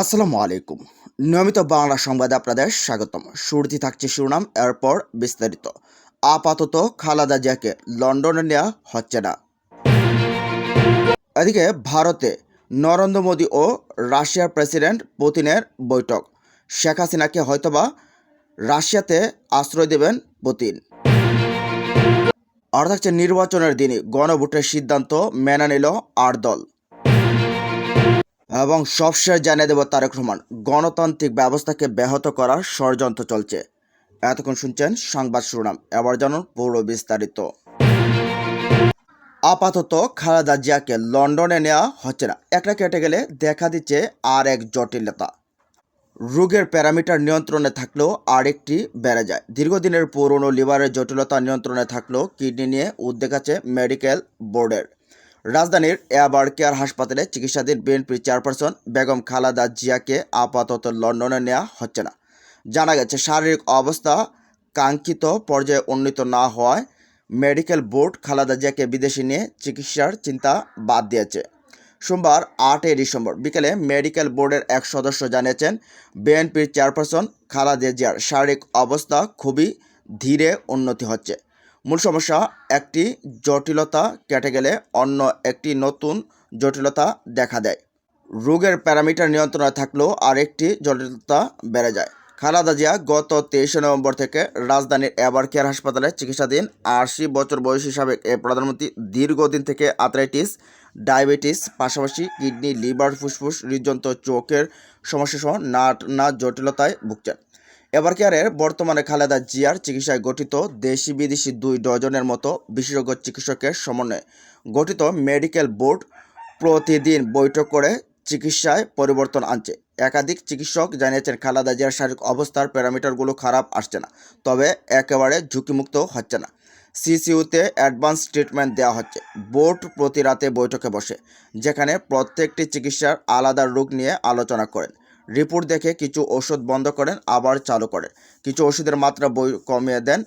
আসসালামু আলাইকুম। নিয়মিত বাংলা সংবাদে আপনাদের স্বাগতম। শুরুতে থাকছে শিরোনাম, এরপর বিস্তারিত। আপাতত খালাদা জিয়াকে লন্ডনে নেওয়া হচ্ছে না। এদিকে ভারতে নরেন্দ্র মোদী ও রাশিয়ার প্রেসিডেন্ট পুতিনের বৈঠক। শেখ হাসিনাকে হয়তোবা রাশিয়াতে আশ্রয় দেবেন পুতিন। আর থাকছে নির্বাচনের দিনই গণভোটের সিদ্ধান্ত মেনে নিল আট দল। এবং সবশেষ জানিয়ে দেব তারেক রহমান, গণতান্ত্রিক ব্যবস্থাকে ব্যাহত করার ষড়যন্ত্র চলছে। এতক্ষণ শুনছেন সংবাদ শিরোনাম, এবার জানুন পুরো বিস্তারিত। আপাতত খালেদা জিয়াকে লন্ডনে নেওয়া হচ্ছে না। একটা কেটে গেলে দেখা দিচ্ছে আর এক জটিলতা রোগের প্যারামিটার নিয়ন্ত্রণে থাকলেও আরেকটি বেড়ে যায়। দীর্ঘদিনের পুরনো লিভারের জটিলতা নিয়ন্ত্রণে থাকলেও কিডনি নিয়ে উদ্বেগ আছে মেডিকেল বোর্ডের। রাজধানীর এবার কেয়ার হাসপাতালে চিকিৎসাধীন বিএনপি চেয়ারপারসন বেগম খালাদা জিয়াকে আপাতত লন্ডনে নেওয়া হচ্ছে না। জানা গেছে, শারীরিক অবস্থা কাঙ্ক্ষিত পর্যায়ে উন্নীত না হওয়ায় মেডিকেল বোর্ড খালাদা জিয়াকে বিদেশে নিয়ে চিকিৎসার চিন্তা বাদ দিয়েছে। সোমবার আটই ডিসেম্বর বিকেলে মেডিকেল বোর্ডের এক সদস্য জানিয়েছেন, বিএনপির চেয়ারপারসন খালাদা জিয়ার শারীরিক অবস্থা খুবই ধীরে উন্নতি হচ্ছে। মূল সমস্যা, একটি জটিলতা কেটে গেলে অন্য একটি নতুন জটিলতা দেখা দেয়। রোগের প্যারামিটার নিয়ন্ত্রণে থাকলেও আরেকটি জটিলতা বেড়ে যায়। খালাদা জিয়া গত তেইশে নভেম্বর থেকে রাজধানীর এবার কেয়ার হাসপাতালে চিকিৎসাধীন আশি বছর বয়সী সাবেক এ প্রধানমন্ত্রী দীর্ঘদিন থেকে আর্থ্রাইটিস, ডায়াবেটিস, পাশাপাশি কিডনি, লিভার, ফুসফুস, হৃদযন্ত্র, চোখের সমস্যা সহ নাট না জটিলতায় ভুগছেন। এবার কেয়ারের বর্তমানে খালেদা জিয়ার চিকিৎসায় গঠিত দেশি বিদেশি দুই ডজনের মতো বিশেষজ্ঞ চিকিৎসকের সমন্বয়ে গঠিত মেডিকেল বোর্ড প্রতিদিন বৈঠক করে চিকিৎসায় পরিবর্তন আনছে। একাধিক চিকিৎসক জানিয়েছেন, খালেদা জিয়ার শারীরিক অবস্থার প্যারামিটারগুলো খারাপ আসছে না, তবে একেবারে ঝুঁকিমুক্ত হচ্ছে না। সিসিউতে অ্যাডভান্স ট্রিটমেন্ট দেওয়া হচ্ছে। বোর্ড প্রতি রাতে বৈঠকে বসে, যেখানে প্রত্যেকটি চিকিৎসার আলাদা রোগ নিয়ে আলোচনা করেন। রিপোর্ট দেখে কিছু ওষুধ বন্ধ করেন, আবার চালু করেন। কিছু ওষুধের মাত্রা বই কমিয়ে দেন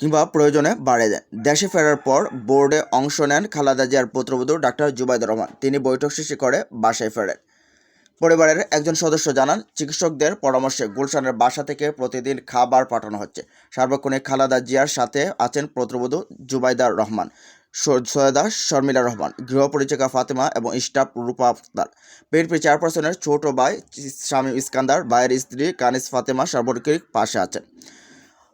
কিংবা প্রয়োজনে বাড়িয়ে দেন। দেশে ফেরার পর বোর্ডে অংশ নেন খালাদা জিয়ার পুত্রবধূ ডাক্তার জুবাইদুর রহমান। তিনি বৈঠক শেষে করে বাসায় ফেরেন। পরিবারের একজন সদস্য জানান, চিকিৎসকদের পরামর্শে গুলশানের বাসা থেকে প্রতিদিন খাবার পাঠানো হচ্ছে। সার্বক্ষণিক খালাদা জিয়ার সাথে আছেন পুত্রবধূ জুবাইদার রহমান। সৈয়দা শর্মিলা রহমান, গৃহপরিচারিকা ফাতেমা এবং স্টাফ রূপা আক্তার বিএনপি চেয়ারপারসনের ছোট ভাই স্বামী ইস্কান্দার, ভাইয়ের স্ত্রী কানিস ফাতেমা সার্বক্ষণিক পাশে আছেন।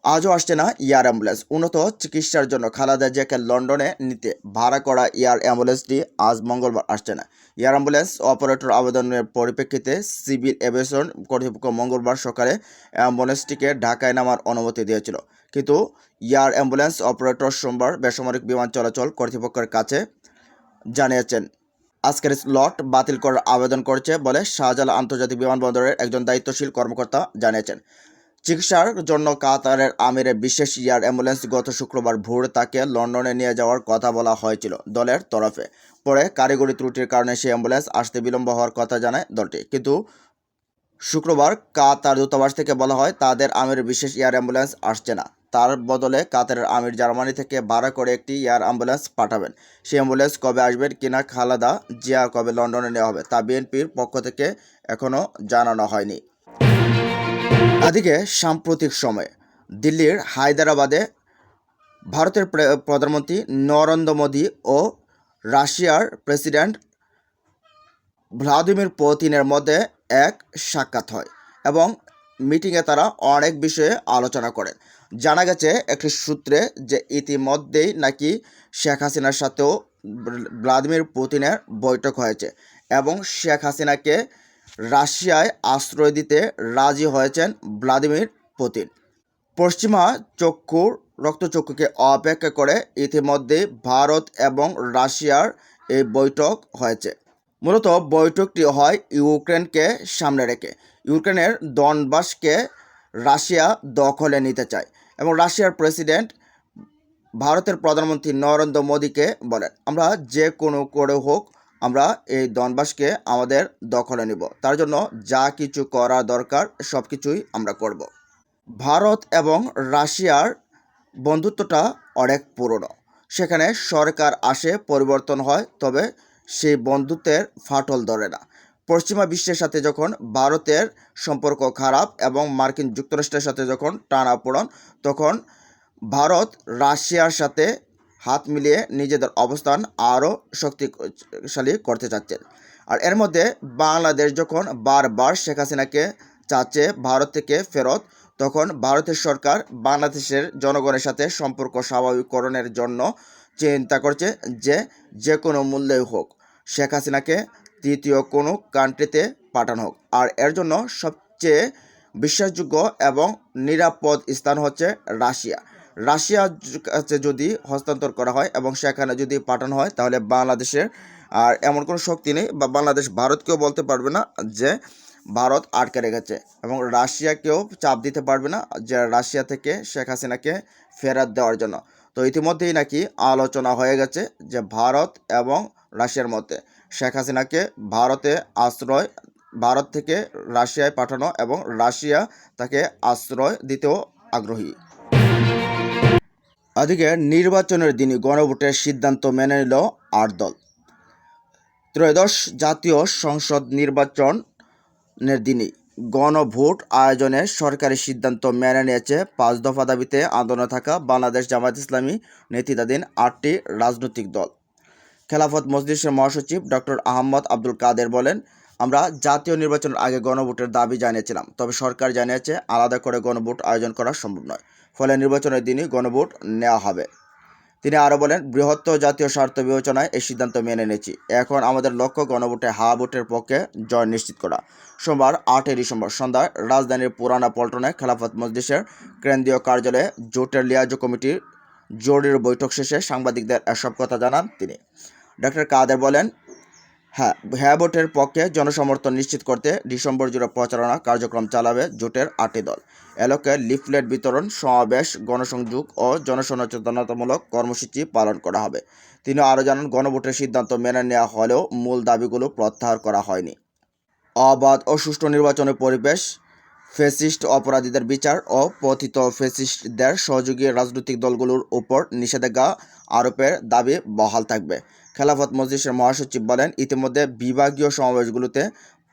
আজও আসছে না এয়ার অ্যাম্বুলেন্স। উন্নত চিকিৎসার জন্য খালাদা জিয়াকে লন্ডনে নিতে ভাড়া করা এয়ার অ্যাম্বুলেন্সটি আজ মঙ্গলবার আসছে না। এয়ার অ্যাম্বুলেন্স অপারেটর আবেদনের পরিপ্রেক্ষিতে সিভিল এভিয়েশন কর্তৃপক্ষ মঙ্গলবার সকালে অ্যাম্বুলেন্সটিকে ঢাকায় নামার অনুমতি দিয়েছিল। কিন্তু এয়ার অ্যাম্বুলেন্স অপারেটর সোমবার বেসামরিক বিমান চলাচল কর্তৃপক্ষের কাছে জানিয়েছেন। আজকের স্লট বাতিল করার আবেদন করেছে বলে শাহজালাল আন্তর্জাতিক বিমানবন্দরের একজন দায়িত্বশীল কর্মকর্তা জানিয়েছেন। চিকিৎসার জন্য কাতারের আমিরে বিশেষ এয়ার অ্যাম্বুলেন্স গত শুক্রবার ভোর তাকে লন্ডনে নিয়ে যাওয়ার কথা বলা হয়েছিল দলের তরফে। পরে কারিগরি ত্রুটির কারণে সেই অ্যাম্বুলেন্স আসতে বিলম্ব হওয়ার কথা জানায় দলটি। কিন্তু শুক্রবার কাতার দূতাবাস থেকে বলা হয়, তাদের আমির বিশেষ এয়ার অ্যাম্বুলেন্স আসছে না। তার বদলে কাতারের আমির জার্মানি থেকে ভাড়া করে একটি এয়ার অ্যাম্বুলেন্স পাঠাবেন। সেই অ্যাম্বুলেন্স কবে আসবেন কিনা খালাদা জিয়া কবে লন্ডনে নেওয়া হবে তা বিএনপির পক্ষ থেকে এখনও জানানো হয়নি। এদিকে সাম্প্রতিক সময়ে দিল্লির হায়দ্রাবাদে ভারতের প্রধানমন্ত্রী নরেন্দ্র মোদী ও রাশিয়ার প্রেসিডেন্ট ভ্লাদিমির পুতিনের মধ্যে এক সাক্ষাৎ হয় এবং মিটিংয়ে তারা অনেক বিষয়ে আলোচনা করেন। জানা গেছে একটি সূত্রে যে ইতিমধ্যেই নাকি শেখ হাসিনার সাথেও ভ্ল- ভ্লাদিমির পুতিনের বৈঠক হয়েছে এবং শেখ হাসিনাকে রাশিয়ায় আশ্রয় দিতে রাজি হয়েছেন ভ্লাদিমির পুতিন। পশ্চিমা চক্ষুর রক্তচক্ষুকে অপেক্ষা করে ইতিমধ্যে ভারত এবং রাশিয়ার এই বৈঠক হয়েছে। মূলত বৈঠকটি হয় ইউক্রেনকে সামনে রেখে। ইউক্রেনের দনবাসকে রাশিয়া দখলে নিতে চায়। এবং রাশিয়ার প্রেসিডেন্ট ভারতের প্রধানমন্ত্রী নরেন্দ্র মোদীকে বলেন, আমরা যে কোনো করে হোক, আমরা এই দনবাসকে আমাদের দখলে নিব। তার জন্য যা কিছু করা দরকার, সব কিছুই আমরা করব। ভারত এবং রাশিয়ার বন্ধুত্বটা অনেক পুরনো। সেখানে সরকার আসে, পরিবর্তন হয়, তবে সেই বন্ধুত্বের ফাটল ধরে না। পশ্চিমা বিশ্বের সাথে যখন ভারতের সম্পর্ক খারাপ এবং মার্কিন যুক্তরাষ্ট্রের সাথে যখন টানা টানাপোড়ন তখন ভারত রাশিয়ার সাথে হাত মিলিয়ে নিজেদের অবস্থান আরও শক্তিশালী করতে চাচ্ছেন আর এর মধ্যে বাংলাদেশ যখন বারবার শেখ হাসিনাকে চাচ্ছে ভারত থেকে ফেরত, তখন ভারতের সরকার বাংলাদেশের জনগণের সাথে সম্পর্ক স্বাভাবিককরণের জন্য চিন্তা করছে যে যে কোনো মূল্যেই হোক, শেখ হাসিনাকে তৃতীয় কোনো কান্ট্রিতে পাঠানো হোক। আর এর জন্য সবচেয়ে বিশ্বাসযোগ্য এবং নিরাপদ স্থান হচ্ছে রাশিয়া। রাশিয়ার কাছে যদি হস্তান্তর করা হয় এবং সেখানে যদি পাঠানো হয়, তাহলে বাংলাদেশের আর এমন কোনো শক্তি নেই বা বাংলাদেশ ভারতকেও বলতে পারবে না যে ভারত আটকে রেখেছে এবং রাশিয়াকেও চাপ দিতে পারবে না যে রাশিয়া থেকে শেখ হাসিনাকে ফেরত দেওয়ার জন্য। তো ইতিমধ্যেই নাকি আলোচনা হয়ে গেছে যে ভারত এবং রাশিয়ার মধ্যে। শেখ হাসিনাকে ভারতে আশ্রয়, ভারত থেকে রাশিয়ায় পাঠানো এবং রাশিয়া তাকে আশ্রয় দিতেও আগ্রহী। এদিকে নির্বাচনের দিনই গণভোটের সিদ্ধান্ত মেনে নিল আট দল। ত্রয়োদশ জাতীয় সংসদ নির্বাচনের দিনই গণভোট আয়োজনে সরকারি সিদ্ধান্ত মেনে নিয়েছে পাঁচ দফা দাবিতে আন্দোলনে থাকা বাংলাদেশ জামায়াত ইসলামী নেতৃত্বাধীন আটটি রাজনৈতিক দল। খেলাফত মজলিসের মহাসচিব ডক্টর আহমদ আব্দুল কাদের বলেন, আমরা জাতীয় নির্বাচনের আগে গণভোটের দাবি জানিয়েছিলাম, তবে সরকার জানিয়েছে আলাদা করে গণভোট আয়োজন করা সম্ভব নয়। ফলে নির্বাচনের দিনই গণভোট নেওয়া হবে। তিনি আরও বলেন, বৃহত্তর জাতীয় স্বার্থ বিবেচনায় এই সিদ্ধান্ত মেনে নিয়েছি। এখন আমাদের লক্ষ্য গণভোটে হা ভোটের পক্ষে জয় নিশ্চিত করা। সোমবার আটই ডিসেম্বর সন্ধ্যায় রাজধানীর পুরানা পল্টনে খেলাফত মজলিসের কেন্দ্রীয় কার্যালয়ে জোটের লিয়াজো কমিটির জরুরি বৈঠক শেষে সাংবাদিকদের এসব কথা জানান তিনি। ডক্টর কাদের বলেন হ্যাঁ হ্যাঁ ভোটের পক্ষে জনসমর্থন নিশ্চিত করতে ডিসেম্বর জুড়ে প্রচারণা কার্যক্রম চালাবে জোটের আটটি দল। এলাকায় লিফলেট বিতরণ, সমাবেশ, গণসংযোগ ও জনসচেতনতামূলক কর্মসূচি পালন করা হবে। তিনি আরও জানান, গণভোটের সিদ্ধান্ত মেনে নেওয়া হলেও মূল দাবিগুলো প্রত্যাহার করা হয়নি। অবাধ ও সুষ্ঠু নির্বাচনের পরিবেশ, ফেসিস্ট অপরাধীদের বিচার ও পতিত ফেসিস্টদের সহযোগী রাজনৈতিক দলগুলোর উপর নিষেধাজ্ঞা আরোপের দাবি বহাল থাকবে। খেলাফত মজলিসের মহাসচিব বলেন, ইতিমধ্যে বিভাগীয় সমাবেশগুলোতে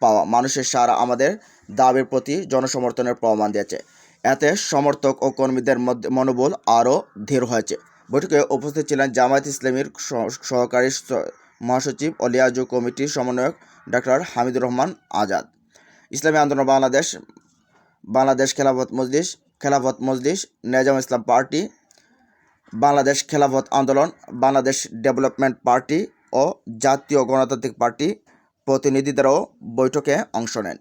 পাওয়া মানুষের সারা আমাদের দাবির প্রতি জনসমর্থনের প্রমাণ দিয়েছে। এতে সমর্থক ও কর্মীদের মধ্যে মনোবল আরও ধীর হয়েছে। বৈঠকে উপস্থিত ছিলেন জামায়াত ইসলামীর সহকারী মহাসচিব ও লিয়াজু কমিটির সমন্বয়ক ডক্টর হামিদুর রহমান আজাদ। ইসলামী আন্দোলন Bangladesh Bangladesh Khelafat Majlis Khelafat Majlis, Nezam Islam party Bangladesh Khelafat Andolan Bangladesh development party ও জাতীয় গণতান্ত্রিক পার্টি প্রতিনিধিদেরও বৈঠকে অংশ নেন।